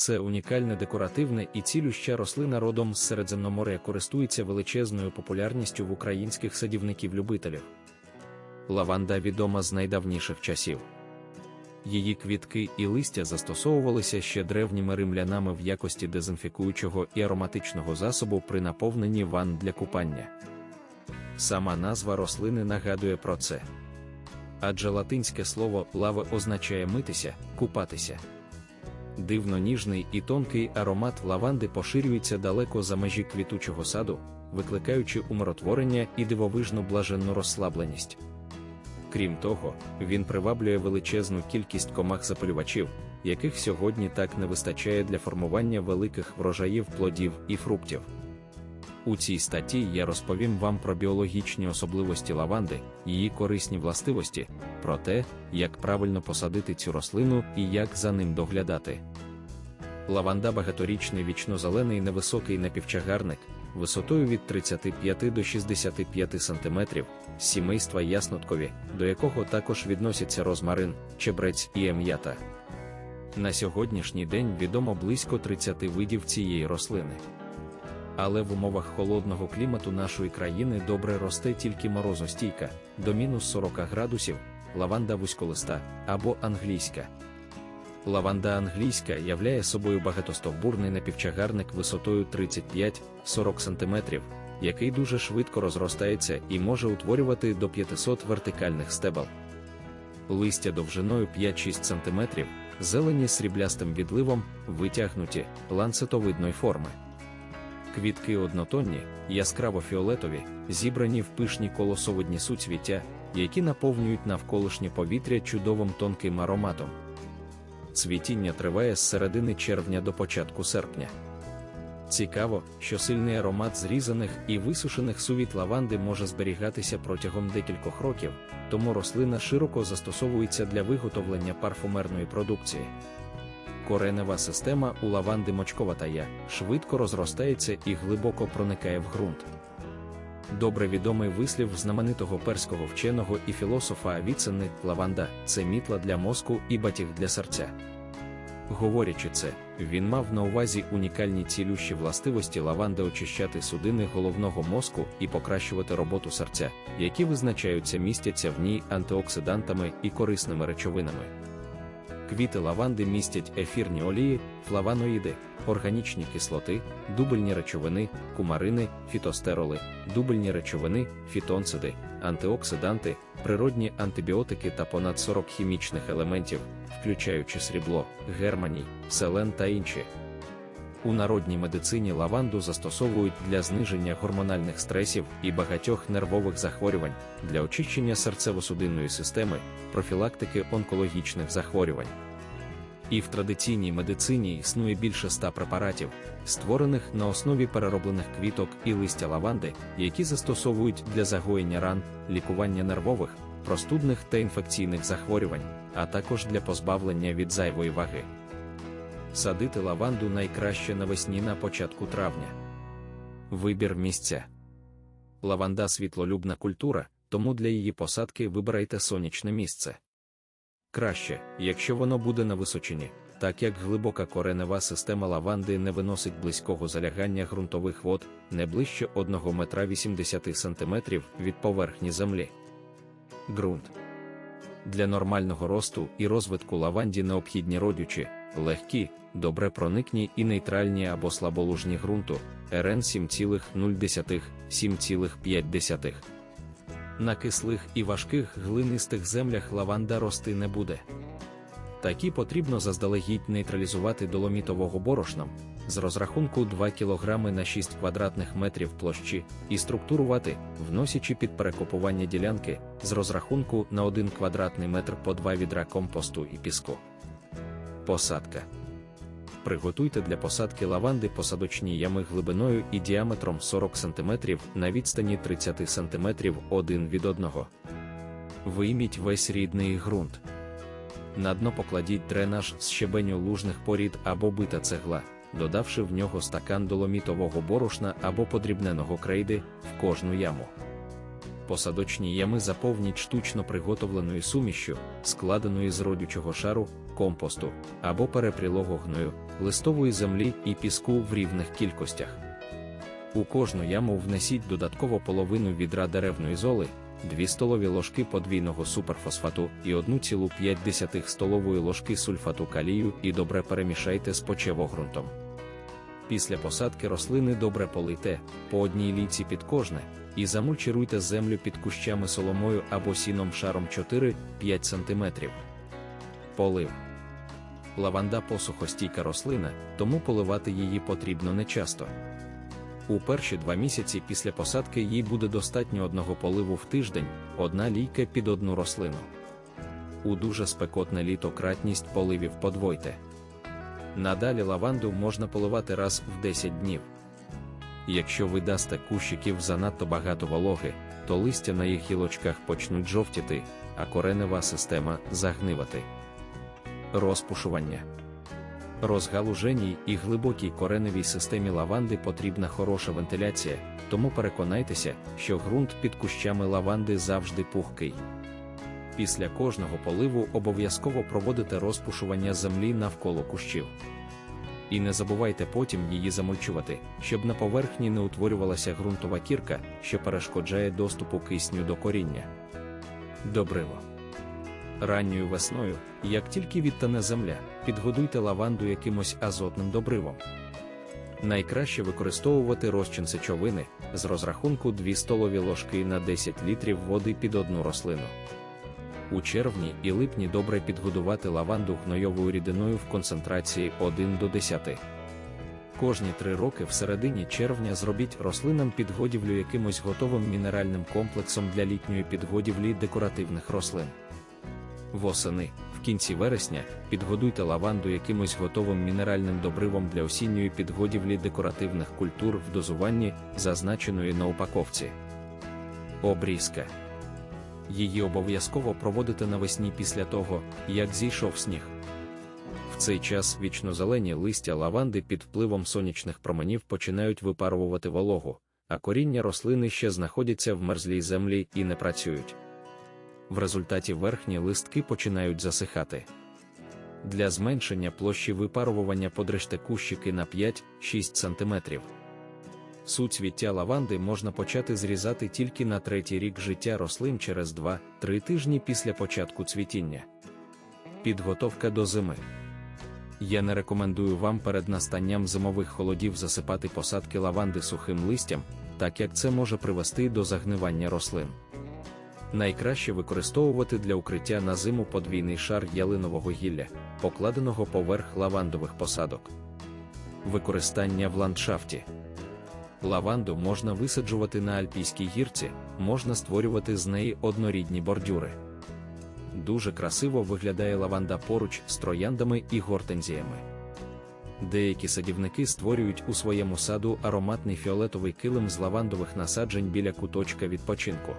Це унікальне декоративне і цілюща рослина родом з Середземноморя користується величезною популярністю в українських садівників-любителів. Лаванда відома з найдавніших часів. Її квітки і листя застосовувалися ще древніми римлянами в якості дезінфікуючого і ароматичного засобу при наповненні ванн для купання. Сама назва рослини нагадує про це. Адже латинське слово лаве означає митися, купатися. Дивно ніжний і тонкий аромат лаванди поширюється далеко за межі квітучого саду, викликаючи умиротворення і дивовижну блаженну розслабленість. Крім того, він приваблює величезну кількість комах-запалювачів, яких сьогодні так не вистачає для формування великих врожаїв плодів і фруктів. У цій статті я розповім вам про біологічні особливості лаванди, її корисні властивості, про те, як правильно посадити цю рослину і як за ним доглядати. Лаванда багаторічний вічнозелений невисокий напівчагарник, висотою від 35 до 65 см, сімейства ясноткові, до якого також відносяться розмарин, чебрець і ем'ята. На сьогоднішній день відомо близько 30 видів цієї рослини. Але в умовах холодного клімату нашої країни добре росте тільки морозостійка, до мінус 40 градусів, лаванда вузьколиста або англійська. Лаванда англійська являє собою багатостовбурний напівчагарник висотою 35-40 см, який дуже швидко розростається і може утворювати до 500 вертикальних стебел. Листя довжиною 5-6 см, зелені сріблястим відливом, витягнуті, ланцетовидної форми. Квітки однотонні, яскраво фіолетові, зібрані в пишні колосовидні суцвіття, які наповнюють навколишнє повітря чудовим тонким ароматом. Цвітіння триває з середини червня до початку серпня. Цікаво, що сильний аромат зрізаних і висушених сувіт лаванди може зберігатися протягом декількох років, тому рослина широко застосовується для виготовлення парфумерної продукції. Коренева система у лаванди мочковатая швидко розростається і глибоко проникає в ґрунт. Добре відомий вислів знаменитого перського вченого і філософа Авіцени лаванда це мітла для мозку і батіг для серця. Говорячи це, він мав на увазі унікальні цілющі властивості лаванди очищати судини головного мозку і покращувати роботу серця, які визначаються містяться в ній антиоксидантами і корисними речовинами. Квіти лаванди містять ефірні олії, флаваноїди, органічні кислоти, дубельні речовини, кумарини, фітостероли, дубельні речовини, фітонциди, антиоксиданти, природні антибіотики та понад 40 хімічних елементів, включаючи срібло, германій, селен та інші. У народній медицині лаванду застосовують для зниження гормональних стресів і багатьох нервових захворювань, для очищення серцево-судинної системи, профілактики онкологічних захворювань. І в традиційній медицині існує більше ста препаратів, створених на основі перероблених квіток і листя лаванди, які застосовують для загоєння ран, лікування нервових, простудних та інфекційних захворювань, а також для позбавлення від зайвої ваги. Садити лаванду найкраще навесні на початку травня. Вибір місця. Лаванда світлолюбна культура, тому для її посадки вибирайте сонячне місце. Краще, якщо воно буде на височині, так як глибока коренева система лаванди не виносить близького залягання ґрунтових вод не ближче 1 метра 80 см від поверхні землі. Ґрунт для нормального росту і розвитку лаванді необхідні родючі, легкі, добре проникні і нейтральні або слаболужні ґрунту РН 7,0 7,5. На кислих і важких глинистих землях лаванда рости не буде. Такі потрібно заздалегідь нейтралізувати доломітового борошном з розрахунку 2 кг на 6 квадратних метрів площі і структурувати, вносячи під перекопування ділянки з розрахунку на 1 квадратний метр по 2 відра компосту і піску. Посадка. Приготуйте для посадки лаванди посадочні ями глибиною і діаметром 40 см на відстані 30 см один від одного. Вийміть весь рідний ґрунт. На дно покладіть дренаж з щебеню лужних порід або бита цегла, додавши в нього стакан доломітового борошна або подрібненого крейди в кожну яму. Посадочні ями заповніть штучно приготовленою сумішшю, складеною з родючого шару, компосту або перепрілого гною, листової землі і піску в рівних кількостях. У кожну яму внесіть додатково половину відра деревної золи, 2 столові ложки подвійного суперфосфату і 1,5 столової ложки сульфату калію і добре перемішайте з почевогрунтом. Після посадки рослини добре полийте по одній лійці під кожне і замульчируйте землю під кущами соломою або сіном шаром 4-5 см. Полив. Лаванда посухостійка рослина, тому поливати її потрібно нечасто. У перші два місяці після посадки їй буде достатньо одного поливу в тиждень, одна лійка під одну рослину. У дуже спекотне літо кратність поливів подвойте. Надалі лаванду можна поливати раз в 10 днів. Якщо ви дасте кущиків занадто багато вологи, то листя на їх гілочках почнуть жовтіти, а коренева система загнивати. Розпушування. Розгалуженій і глибокій кореневій системі лаванди потрібна хороша вентиляція, тому переконайтеся, що ґрунт під кущами лаванди завжди пухкий. Після кожного поливу обов'язково проводите розпушування землі навколо кущів. І не забувайте потім її замульчувати, щоб на поверхні не утворювалася ґрунтова кірка, що перешкоджає доступу кисню до коріння. Добриво. Ранньою весною, як тільки відтане земля, підгодуйте лаванду якимось азотним добривом. Найкраще використовувати розчин сечовини з розрахунку 2 столові ложки на 10 літрів води під одну рослину. У червні і липні добре підгодувати лаванду гнойовою рідиною в концентрації 1 до 10. Кожні три роки в середині червня зробіть рослинам підгодівлю якимось готовим мінеральним комплексом для літньої підгодівлі декоративних рослин. Восени, в кінці вересня, підгодуйте лаванду якимось готовим мінеральним добривом для осінньої підгодівлі декоративних культур в дозуванні, зазначеної на упаковці. Обрізка. Її обов'язково проводити навесні після того, як зійшов сніг. В цей час вічнозелені листя лаванди під впливом сонячних променів починають випарувати вологу, а коріння рослини ще знаходяться в мерзлій землі і не працюють. В результаті верхні листки починають засихати. Для зменшення площі випарування подрижте кущики на 5-6 см. Суцвіття лаванди можна почати зрізати тільки на третій рік життя рослин через 2-3 тижні після початку цвітіння. Підготовка до зими. Я не рекомендую вам перед настанням зимових холодів засипати посадки лаванди сухим листям, так як це може привести до загнивання рослин. Найкраще використовувати для укриття на зиму подвійний шар ялинового гілля, покладеного поверх лавандових посадок. Використання в ландшафті. Лаванду можна висаджувати на альпійській гірці, можна створювати з неї однорідні бордюри. Дуже красиво виглядає лаванда поруч з трояндами і гортензіями. Деякі садівники створюють у своєму саду ароматний фіолетовий килим з лавандових насаджень біля куточка відпочинку.